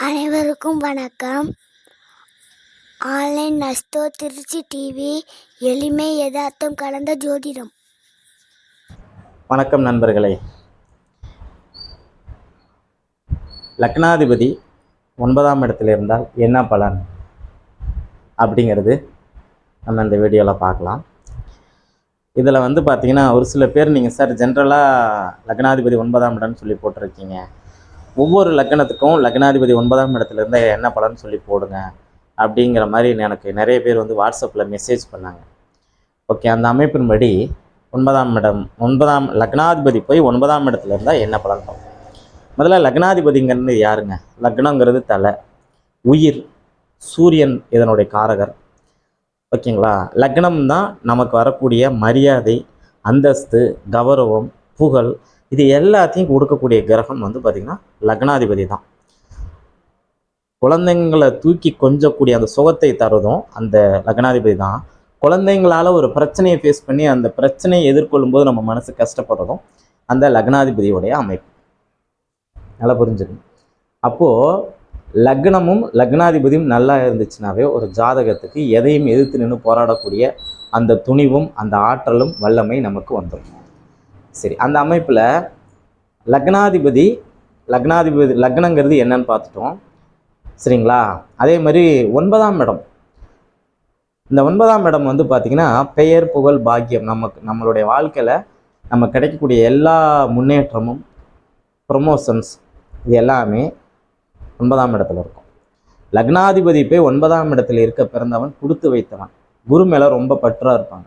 அனைவருக்கும் வணக்கம். Online நஸ்தோ Trichy TV எளிமை யதார்த்தம் கலந்த ஜோதிடம். வணக்கம் நண்பர்களே. லக்னாதிபதி ஒன்பதாம் இடத்துல இருந்தால் என்ன பலன்? அப்படிங்கிறது நம்ம இந்த வீடியோவில் பார்க்கலாம். இதில் வந்து பார்த்தீங்கன்னா ஒரு சில பேர் நீங்கள் சார் ஜென்ரலாக லக்னாதிபதி ஒன்பதாம் இடம்னு சொல்லி போட்டிருக்கீங்க. ஒவ்வொரு லக்னத்துக்கும் லக்னாதிபதி ஒன்பதாம் இடத்துலேருந்து என்ன பலன்னு சொல்லி போடுங்க அப்படிங்கிற மாதிரி எனக்கு நிறைய பேர் வந்து வாட்ஸ்அப்பில் மெசேஜ் பண்ணாங்க. ஓகே அந்த அமைப்பின்படி ஒன்பதாம் இடம் ஒன்பதாம் லக்னாதிபதி போய் ஒன்பதாம் இடத்துல இருந்தால் என்ன பலன் பார்ப்போம்? முதல்ல லக்னாதிபதிங்கிறது யாருங்க? லக்னங்கிறது தலை உயிர் சூரியன் இதனுடைய காரகர். ஓகேங்களா லக்னம் தான் நமக்கு வரக்கூடிய மரியாதை அந்தஸ்து கௌரவம் புகழ் இது எல்லாத்தையும் கொடுக்கக்கூடிய கிரகம் வந்து பார்த்திங்கன்னா லக்னாதிபதி தான். குழந்தைங்களை தூக்கி கொஞ்சக்கூடிய அந்த சுகத்தை தருதும் அந்த லக்னாதிபதி தான். குழந்தைங்களால ஒரு பிரச்சனையை ஃபேஸ் பண்ணி அந்த பிரச்சனையை எதிர்கொள்ளும்போது நம்ம மனசு கஷ்டப்படுறதும் அந்த லக்னாதிபதியோடைய அமைப்பு. நல்லா புரிஞ்சுக்கணும். அப்போது லக்னமும் லக்னாதிபதியும் நல்லா இருந்துச்சுனாவே ஒரு ஜாதகத்துக்கு எதையும் எதிர்த்து நின்று போராடக்கூடிய அந்த துணிவும் அந்த ஆற்றலும் வல்லமை நமக்கு வந்துடும் சரி அந்த அமைப்பில் லக்னாதிபதி லக்னாதிபதி லக்னங்கிறது என்னன்னு பார்த்துட்டோம். சரிங்களா? அதே மாதிரி ஒன்பதாம் இடம். இந்த ஒன்பதாம் இடம் வந்து பார்த்திங்கன்னா பெயர் புகழ் பாக்கியம் நமக்கு நம்மளுடைய வாழ்க்கையில் நம்ம கிடைக்கக்கூடிய எல்லா முன்னேற்றமும் ப்ரொமோஷன்ஸ் இது எல்லாமே ஒன்பதாம் இடத்துல இருக்கும். லக்னாதிபதி போய் ஒன்பதாம் இடத்துல இருக்க பிறந்தவன் கொடுத்து வைத்தவன். குரு மேலே ரொம்ப பற்றாக இருப்பாங்க.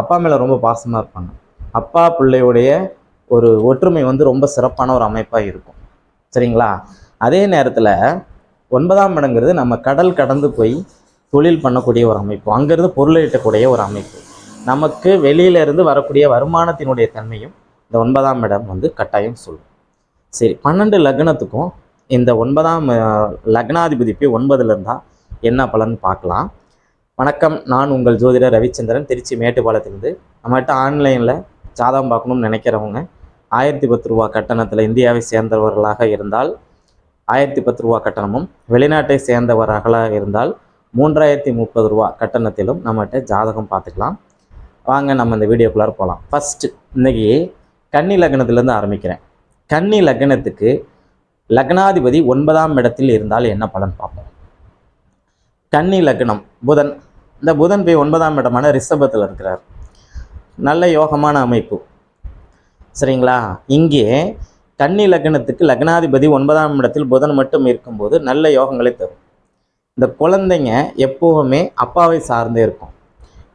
அப்பா மேலே ரொம்ப பாசமாக இருப்பாங்க. அப்பா பிள்ளையுடைய ஒரு ஒற்றுமை வந்து ரொம்ப சிறப்பான ஒரு அமைப்பாக இருக்கும். சரிங்களா? அதே நேரத்தில் ஒன்பதாம் இடங்கிறது நம்ம கடல் கடந்து போய் தொழில் பண்ணக்கூடிய ஒரு அமைப்பு. அங்கேருந்து பொருளை ஈட்டக்கூடிய ஒரு அமைப்பு. நமக்கு வெளியில இருந்து வரக்கூடிய வருமானத்தினுடைய தன்மையும் இந்த ஒன்பதாம் இடம் வந்து கட்டாயம் சொல்லும். சரி பன்னெண்டு லக்னத்துக்கும் இந்த ஒன்பதாம் லக்னாதிபதி போய் ஒன்பதுல இருந்தால் என்ன பலன் பார்க்கலாம். வணக்கம் நான் உங்கள் ஜோதிடர் ரவிச்சந்திரன் திருச்சி மேட்டுப்பாளையத்திலிருந்து. நம்மகிட்ட ஆன்லைனில் ஜாதகம் பார்க்கணும்னு நினைக்கிறவங்க ஆயிரத்தி பத்து ரூபா கட்டணத்தில் இந்தியாவை சேர்ந்தவர்களாக இருந்தால் ஆயிரத்தி பத்து ரூபா கட்டணமும் வெளிநாட்டை சேர்ந்தவர்களாக இருந்தால் மூன்றாயிரத்தி முப்பது ரூபா கட்டணத்திலும் நம்மகிட்ட ஜாதகம் பார்த்துக்கலாம். வாங்க நம்ம இந்த வீடியோக்குள்ளார போகலாம் ஃபஸ்ட்டு இன்னைக்கு கன்னி லக்னத்திலேருந்து ஆரம்பிக்கிறேன். கன்னி லக்னத்துக்கு லக்னாதிபதி ஒன்பதாம் இடத்தில் இருந்தால் என்ன பலன் பார்ப்போம்? கன்னி லக்னம் புதன். இந்த புதன் போய் ஒன்பதாம் இடமான ரிஷபத்தில் இருக்கிறார். நல்ல யோகமான அமைப்பு. சரிங்களா? இங்கே கன்னி லக்னத்துக்கு லக்னாதிபதி ஒன்பதாம் இடத்தில் புதன் மட்டும் இருக்கும்போது நல்ல யோகங்களை தரும். இந்த குழந்தைங்க எப்போவுமே அப்பாவை சார்ந்தே இருக்கும்.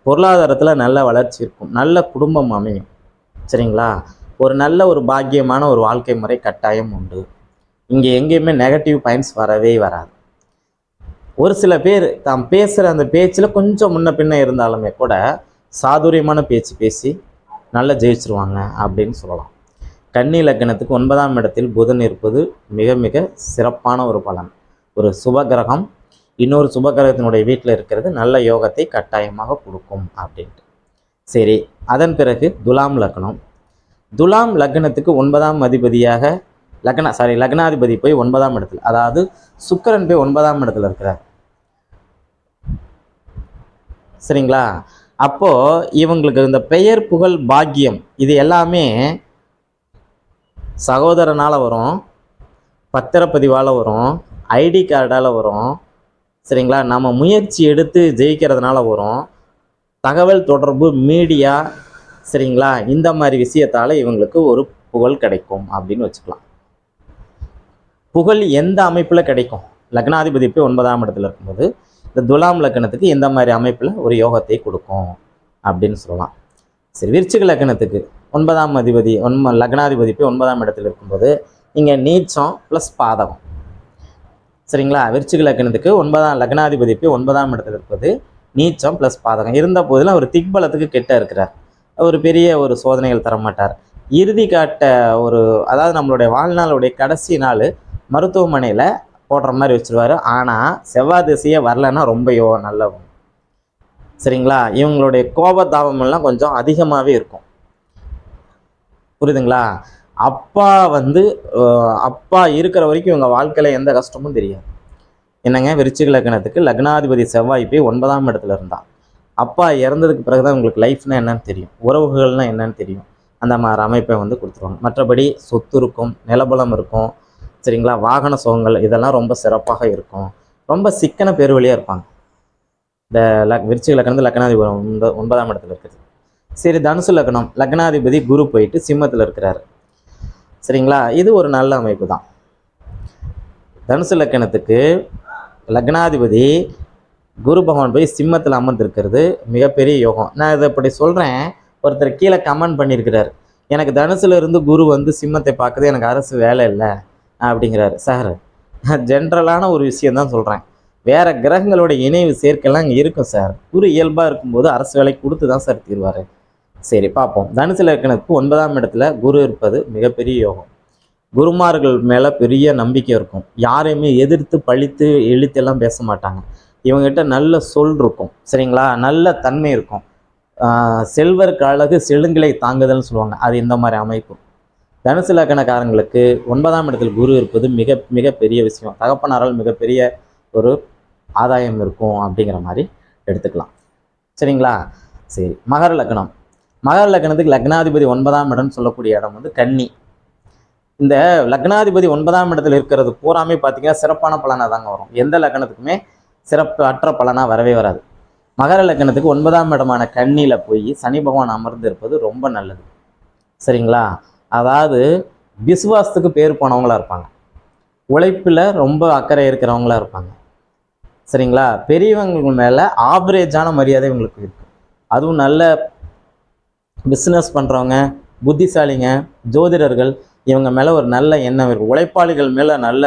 பொருளாதாரத்தில் நல்ல வளர்ச்சி இருக்கும். நல்ல குடும்பம் அமையும். சரிங்களா? ஒரு நல்ல ஒரு பாக்கியமான ஒரு வாழ்க்கை முறை கட்டாயம் உண்டு. இங்கே எங்கேயுமே நெகட்டிவ் பாயிண்ட்ஸ் வரவே வராது. ஒரு சில பேர் தாம் பேசுகிற அந்த பேச்சில் கொஞ்சம் முன்ன பின்ன இருந்தாலுமே கூட சாதுரியமான பேச்சு பேசி நல்லா ஜெயிச்சிருவாங்க அப்படின்னு சொல்லலாம். கன்னி லக்னத்துக்கு ஒன்பதாம் இடத்தில் புதன் இருப்பது மிக மிக சிறப்பான ஒரு பலன். ஒரு சுபகிரகம். இன்னொரு சுபகிரகத்தினுடைய வீட்டில் இருக்கிறது நல்ல யோகத்தை கட்டாயமாக கொடுக்கும் அப்படின்ட்டு. சரி அதன் பிறகு துலாம் லக்னம். துலாம் லக்னத்துக்கு ஒன்பதாம் அதிபதியாக லக்ன சாரி லக்னாதிபதி போய் ஒன்பதாம் இடத்துல அதாவது சுக்கரன் போய் ஒன்பதாம் இடத்துல இருக்கிறார். சரிங்களா? அப்போது இவங்களுக்கு இந்த பெயர் புகழ் பாக்கியம் இது எல்லாமே சகோதரனால் வரும் பத்திரப்பதிவால் வரும் ஐடி கார்டால் வரும் சரிங்களா? நம்ம முயற்சி எடுத்து ஜெயிக்கிறதுனால வரும். தகவல் தொடர்பு மீடியா சரிங்களா? இந்த மாதிரி விஷயத்தால் இவங்களுக்கு ஒரு புகழ் கிடைக்கும் அப்படின்னு வச்சுக்கலாம். புகழ் எந்த அமைப்பில் கிடைக்கும்? லக்னாதிபதி போய் ஒன்பதாம் இடத்துல இருக்கும்போது இந்த துலாம் லக்கணத்துக்கு எந்த மாதிரி அமைப்பில் ஒரு யோகத்தை கொடுக்கும் அப்படின்னு சொல்லலாம். சரி விருச்சிக லக்கணத்துக்கு ஒன்பதாம் அதிபதி ஒன்ப லக்னாதிபதி போய் ஒன்பதாம் இடத்துல இருக்கும்போது இங்கே நீச்சம் ப்ளஸ் பாதகம். சரிங்களா? விருச்சிக லக்கணத்துக்கு ஒன்பதாம் லக்னாதிபதி போய் ஒன்பதாம் இடத்துல இருப்பது நீச்சம் ப்ளஸ் பாதகம். இருந்த போதிலும் அவர் திக்பலத்துக்கு கெட்ட இருக்கிறார். ஒரு பெரிய ஒரு சோதனைகள் தர மாட்டார் இறுதி காட்ட ஒரு அதாவது நம்மளுடைய வாழ்நாளுடைய கடைசி நாள் மருத்துவமனையில் போடுற மாதிரி வச்சிருவாரு. ஆனால் செவ்வாய் திசையே வரலன்னா ரொம்ப யோ நல்லவங்க சரிங்களா? இவங்களுடைய கோபதாபமெல்லாம் கொஞ்சம் அதிகமாகவே இருக்கும். புரியுதுங்களா? அப்பா வந்து அப்பா இருக்கிற வரைக்கும் இவங்க வாழ்க்கையில் எந்த கஷ்டமும் தெரியாது. என்னங்க? விருச்சிக லக்னத்துக்கு லக்னாதிபதி செவ்வாய் போய் ஒன்பதாம் இடத்துல இருந்தா அப்பா இறந்ததுக்கு பிறகு தான் உங்களுக்கு லைஃப்னா என்னன்னு தெரியும். உறவுகள்னால் என்னன்னு தெரியும். அந்த மாதிரி அமைப்பை வந்து கொடுத்துருவாங்க. மற்றபடி சொத்து இருக்கும் நிலபலம் இருக்கும். சரிங்களா? வாகன சுகங்கள் இதெல்லாம் ரொம்ப சிறப்பாக இருக்கும். ரொம்ப சிக்கன பேர் வழியாக இருப்பாங்க. இந்த லக் விருச்சிக லக்னத்து லக்னாதிபதி ஒன்பதாம் இடத்துல இருக்குது. சரி தனுசு லக்னம். லக்னாதிபதி குரு போயிட்டு சிம்மத்தில் இருக்கிறாரு. சரிங்களா? இது ஒரு நல்ல அமைப்பு தான். தனுசு லக்கணத்துக்கு லக்னாதிபதி குரு பகவான் போய் சிம்மத்தில் அமர்ந்திருக்கிறது மிகப்பெரிய யோகம். நான் இதை இப்படி சொல்கிறேன் ஒருத்தர் கீழே கமெண்ட் பண்ணியிருக்கிறார். எனக்கு தனுசுல இருந்து குரு வந்து சிம்மத்தை பார்க்குது எனக்கு அரசு வேலை இல்லை. அப்படிங்கிறாரு. சார் ஜென்ரலான ஒரு விஷயம் தான் சொல்கிறேன் வேற கிரகங்களோட இணைவு சேர்க்கைலாம் இங்கே இருக்கும் சார். குரு இயல்பாக இருக்கும்போது அரசு வேலை கொடுத்து தான் சார் தீர்வார். சரி பார்ப்போம். தனுசில் இருக்கணுக்கு ஒன்பதாம் இடத்துல குரு இருப்பது மிகப்பெரிய யோகம். குருமார்கள் மேலே பெரிய நம்பிக்கை இருக்கும். யாரையுமே எதிர்த்து பழித்து இழித்தெல்லாம் பேச மாட்டாங்க. இவங்ககிட்ட நல்ல சொல் இருக்கும் சரிங்களா? நல்ல தன்மை இருக்கும். செல்வருக்கு அழகு செழுங்களை தாங்குதல்னு சொல்லுவாங்க. அது இந்த மாதிரி அமைப்பு. தனுசு லக்கணக்காரங்களுக்கு ஒன்பதாம் இடத்தில் குரு இருப்பது மிக மிக பெரிய விஷயம். தகப்பனாரால் மிகப்பெரிய ஒரு ஆதாயம் இருக்கும் அப்படிங்கிற மாதிரி எடுத்துக்கலாம். சரிங்களா? சரி மகர லக்னம் மகர லக்னத்துக்கு லக்னாதிபதி ஒன்பதாம் இடம்னு சொல்லக்கூடிய இடம் வந்து கன்னி. இந்த லக்னாதிபதி ஒன்பதாம் இடத்துல இருக்கிறது பூராமே பார்த்தீங்கன்னா சிறப்பான பலனாக தாங்க வரும். எந்த லக்னத்துக்குமே சிறப்பு அற்ற பலனாக வரவே வராது. மகர லக்னத்துக்கு ஒன்பதாம் இடமான கண்ணியில் போய் சனி பகவான் அமர்ந்து இருப்பது ரொம்ப நல்லது. சரிங்களா? அதாவது விசுவாசத்துக்கு பேர் போனவங்களா இருப்பாங்க. உழைப்பில் ரொம்ப அக்கறை இருக்கிறவங்களா இருப்பாங்க. சரிங்களா? பெரியவங்களுக்கு மேலே ஆவரேஜான மரியாதை இவங்களுக்கு இருக்கு. அதுவும் நல்ல பிஸ்னஸ் பண்ணுறவங்க புத்திசாலிங்க ஜோதிடர்கள் இவங்க மேலே ஒரு நல்ல எண்ணம் இருக்கும் உழைப்பாளிகள் மேலே நல்ல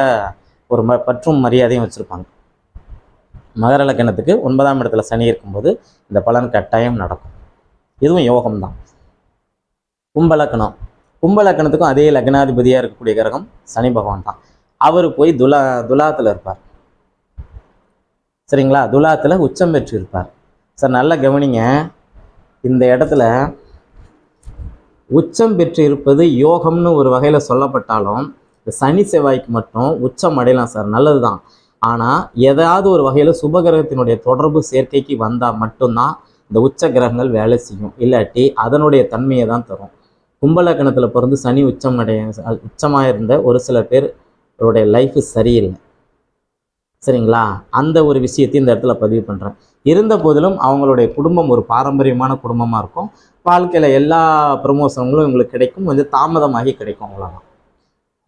ஒரு ம பற்றும் மரியாதையும் வச்சுருப்பாங்க. மகர லக்கணத்துக்கு ஒன்பதாம் இடத்துல சனி இருக்கும்போது இந்த பலன் கட்டாயம் நடக்கும். இதுவும் யோகம்தான். கும்பலக்கணம் கும்பலக்கணத்துக்கும் அதே லக்னாதிபதியாக இருக்கக்கூடிய கிரகம் சனி பகவான் தான். அவர் போய் துலா துலாத்தில் இருப்பார். சரிங்களா? துலாத்தில் உச்சம் பெற்று இருப்பார். சார் நல்லா கவனிங்க. இந்த இடத்துல உச்சம் பெற்று இருப்பது யோகம்னு ஒரு வகையில் சொல்லப்பட்டாலும் இந்த சனி செவ்வாய்க்கு மட்டும் உச்சம் அடையலாம் சார். நல்லது தான் ஆனால் ஏதாவது ஒரு வகையில் சுபகிரகத்தினுடைய தொடர்பு சேர்க்கைக்கு வந்தால் மட்டும்தான் இந்த உச்ச கிரகங்கள் வேலை செய்யும். இல்லாட்டி அதனுடைய தன்மையை தான் தரும். கும்பலக்கணத்தில் பிறந்து சனி உச்சம் அடைய உச்சமாக இருந்த ஒரு சில பேருடைய லைஃப் சரியில்லை. சரிங்களா? அந்த ஒரு விஷயத்தையும் இந்த இடத்துல பதிவு பண்ணுறேன் இருந்த போதிலும் அவங்களுடைய குடும்பம் ஒரு பாரம்பரியமான குடும்பமாக இருக்கும். வாழ்க்கையில் எல்லா ப்ரமோஷன்களும் இவங்களுக்கு கிடைக்கும். கொஞ்சம் தாமதமாகி கிடைக்கும் அவ்வளோதான்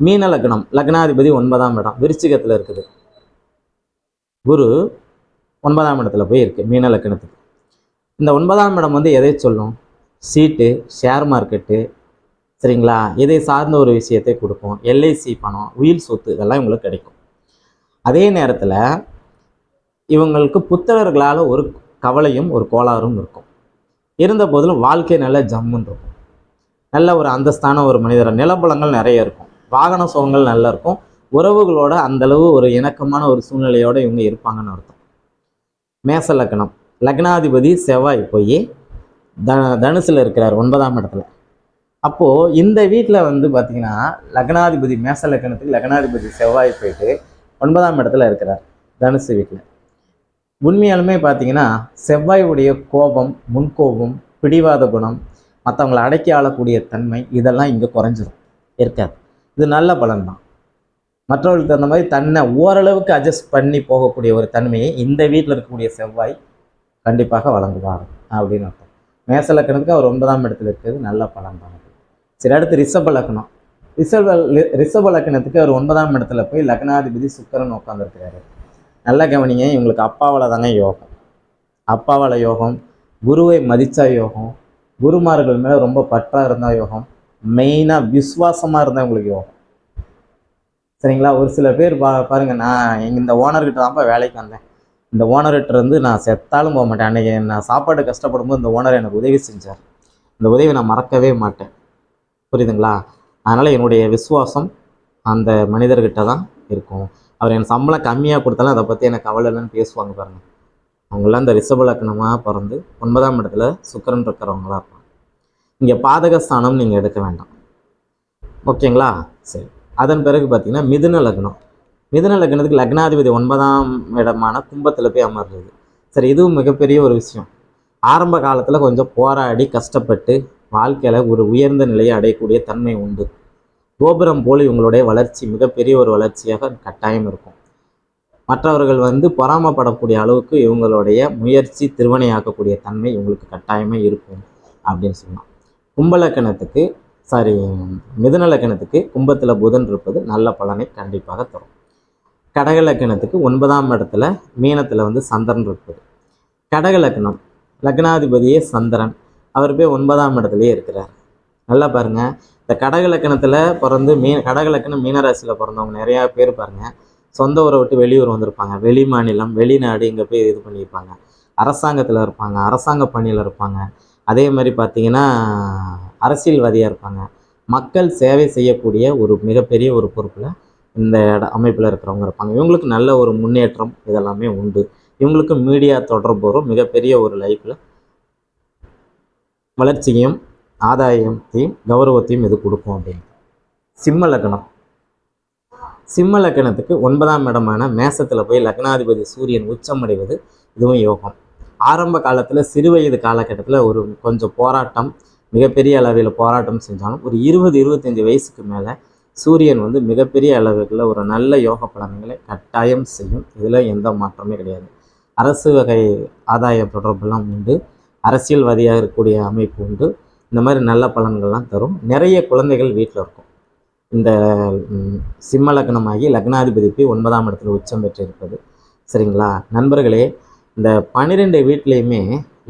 மீன லக்னம் லக்னாதிபதி ஒன்பதாம் இடம் விருச்சிகத்தில் இருக்குது. குரு ஒன்பதாம் இடத்துல போய் இருக்கு மீன லக்னத்துக்கு. இந்த ஒன்பதாம் இடம் வந்து எதை சொல்லும்? சீட்டு ஷேர் மார்க்கெட்டு சரிங்களா? இதை சார்ந்த ஒரு விஷயத்தை கொடுக்கும். எல்ஐசி பணம் உயிர் சொத்து இதெல்லாம் இவங்களுக்கு கிடைக்கும். அதே நேரத்தில் இவங்களுக்கு புத்தகர்களால் ஒரு கவலையும் ஒரு கோளாறும் இருக்கும். இருந்த போதிலும் வாழ்க்கை நல்ல ஜம்முன்னு இருக்கும். நல்ல ஒரு அந்தஸ்தான ஒரு மனிதர் நிலப்பலங்கள் நிறைய இருக்கும். வாகன சுகங்கள் நல்லா இருக்கும். உறவுகளோட அந்தளவு ஒரு இணக்கமான ஒரு சூழ்நிலையோடு இவங்க இருப்பாங்கன்னு அர்த்தம். மேச லக்னம். லக்னாதிபதி செவ்வாய் போய் த தனுசில் இருக்கிறார் ஒன்பதாம் இடத்துல. அப்போது இந்த வீட்டில் வந்து பார்த்திங்கன்னா லக்னாதிபதி மேச லக்னத்துக்கு லக்னாதிபதி செவ்வாய் போயிட்டு ஒன்பதாம் இடத்துல இருக்கிறார் தனுசு வீட்டில் உண்மையாலுமே பார்த்தீங்கன்னா செவ்வாயுடைய கோபம் முன்கோபம் பிடிவாத குணம் மற்றவங்களை அடக்கி ஆளக்கூடிய தன்மை இதெல்லாம் இங்கே குறைஞ்சிரும். இருக்காது. இது நல்ல பலன் தான் மற்றவர்களுக்கு தகுந்த மாதிரி தன்னை ஓரளவுக்கு அட்ஜஸ்ட் பண்ணி போகக்கூடிய ஒரு தன்மையை இந்த வீட்டில் இருக்கக்கூடிய செவ்வாய் கண்டிப்பாக வழங்குவார் அப்படின்னு அர்த்தம். மேச லக்கணத்துக்கு அவர் ஒன்பதாம் இடத்துல இருக்கிறது நல்ல பலன் தான் சரி அடுத்து ரிஷப லக்னம். ரிஷப ரிஷப லக்னத்துக்கு அவர் ஒன்பதாம் இடத்துல போய் லக்னாதிபதி சுக்கரன் உட்காந்துருக்கிறாரு நல்ல கவனிங்க இவங்களுக்கு அப்பாவால் தாங்க யோகம். அப்பாவால் யோகம் குருவை மதித்தா யோகம் குருமார்கள் மேலே ரொம்ப பற்றாக இருந்தால் யோகம் மெயினாக விசுவாசமாக இருந்தால் உங்களுக்கு யோகம். சரிங்களா? ஒரு சில பேர் பா பாருங்கள் நான் எங்கள் இந்த ஓனர்கிட்ட தான்ப்பா வேலைக்கு வந்தேன். இந்த ஓனர்கிட்ட இருந்து நான் செத்தாலும் போக மாட்டேன். அன்றைக்கி நான் சாப்பாடு கஷ்டப்படும் போது இந்த ஓனர் எனக்கு உதவி செஞ்சார். இந்த உதவி நான் மறக்கவே மாட்டேன். புரியுதுங்களா? அதனால் என்னுடைய விசுவாசம் அந்த மனிதர்கிட்ட தான் இருக்கும். அவர் என் சம்பளம் கம்மியாக கொடுத்தாலும் அதை பற்றி எனக்கு கவலை இல்லைன்னு பேசுவாங்க பாருங்க. அவங்களாம் இந்த ரிஷப லக்னமாக பிறந்து ஒன்பதாம் இடத்துல சுக்கரன் இருக்கிறவங்களா இருப்பாங்க. இங்கே பாதகஸ்தானம் நீங்கள் எடுக்க வேண்டாம். ஓகேங்களா? சரி. அதன் பிறகு பார்த்தீங்கன்னா மிதுன லக்னம். மிதுன லக்னத்துக்கு லக்னாதிபதி ஒன்பதாம் இடமான கும்பத்தில் போய் அமர்றது. சரி இதுவும் மிகப்பெரிய ஒரு விஷயம். ஆரம்ப காலத்தில் கொஞ்சம் போராடி கஷ்டப்பட்டு வாழ்க்கையில் ஒரு உயர்ந்த நிலையை அடையக்கூடிய தன்மை உண்டு. கோபுரம் போல் இவங்களுடைய வளர்ச்சி மிகப்பெரிய ஒரு வளர்ச்சியாக கட்டாயம் இருக்கும். மற்றவர்கள் வந்து பொறாமப்படக்கூடிய அளவுக்கு இவங்களுடைய முயற்சி திருவனையாக்கக்கூடிய தன்மை இவங்களுக்கு கட்டாயமாக இருக்கும் அப்படின்னு சொல்லலாம். கும்பலக்கணத்துக்கு சாரி மிதுனலக்கணத்துக்கு கும்பத்தில் புதன் இருப்பது நல்ல பலனை கண்டிப்பாக தரும். கடகலக்கணத்துக்கு ஒன்பதாம் இடத்துல மீனத்தில் வந்து சந்திரன் இருப்பது. கடகலக்கணம் லக்னாதிபதியே சந்திரன். அவர் போய் ஒன்பதாம் இடத்துலயே இருக்கிறார். நல்லா பாருங்க. இந்த கடகலக்கணத்தில் பிறந்து மீன் கடகலக்கணம் மீனராசியில் பிறந்தவங்க நிறையா பேர் பாருங்க. சொந்த ஊரை விட்டு வெளியூர் வந்திருப்பாங்க. வெளி மாநிலம் வெளிநாடு இங்கே போய் இது பண்ணியிருப்பாங்க. அரசாங்கத்தில் இருப்பாங்க. அரசாங்க பணியில் இருப்பாங்க. அதே மாதிரி பார்த்தீங்கன்னா அரசியல்வாதியாக இருப்பாங்க. மக்கள் சேவை செய்யக்கூடிய ஒரு மிகப்பெரிய ஒரு பொறுப்பில் இந்த இட அமைப்பில் இருக்கிறவங்க இருப்பாங்க. இவங்களுக்கு நல்ல ஒரு முன்னேற்றம் இதெல்லாமே உண்டு. இவங்களுக்கு மீடியா தொடர்பு வரும் மிகப்பெரிய ஒரு லைஃப்பில் வளர்ச்சியும் ஆதாயத்தையும் கௌரவத்தையும் இது கொடுக்கும் அப்படின்னு. சிம்ம லக்னம். சிம்ம லக்னத்துக்கு ஒன்பதாம் இடமான மேசத்தில் போய் லக்னாதிபதி சூரியன் உச்சம் அடைவது இதுவும் யோகம். ஆரம்ப காலத்தில் சிறுவயது காலகட்டத்தில் ஒரு கொஞ்சம் போராட்டம் மிகப்பெரிய அளவில் போராட்டம் செஞ்சாலும் ஒரு இருபது இருபத்தஞ்சி வயசுக்கு மேலே சூரியன் வந்து மிகப்பெரிய அளவுக்குள்ள ஒரு நல்ல யோக பலன்களை கட்டாயம் செய்யும். இதில் எந்த மாற்றமே கிடையாது. அரசு வகை ஆதாய தொடர்பெல்லாம் உண்டு. அரசியல்வாதியாக இருக்கக்கூடிய அமைப்பு உண்டு. இந்த மாதிரி நல்ல பலன்கள்லாம் தரும். நிறைய குழந்தைகள் வீட்டில் இருக்கும். இந்த சிம்ம லக்னமாகி லக்னாதிபதி போய் ஒன்பதாம் இடத்துல உச்சம் பெற்றிருப்பது. சரிங்களா? நண்பர்களே இந்த பன்னிரெண்டு வீட்லேயுமே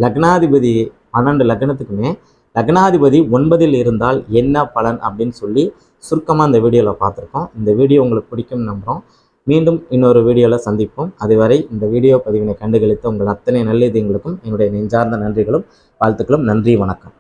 லக்னாதிபதி பன்னெண்டு லக்னத்துக்குமே லக்னாதிபதி ஒன்பதில் இருந்தால் என்ன பலன் அப்படின்னு சொல்லி சுருக்கமாக இந்த வீடியோவில் பார்த்துருக்கோம். இந்த வீடியோ உங்களுக்கு பிடிக்கும் நம்புகிறோம் மீண்டும் இன்னொரு வீடியோவில் சந்திப்போம். அதுவரை இந்த வீடியோ பதிவினை கண்டுகளித்த உங்கள் அத்தனை நல்லிதயங்களுக்கும் என்னுடைய நெஞ்சார்ந்த நன்றிகளும் வாழ்த்துக்களும் நன்றி வணக்கம்.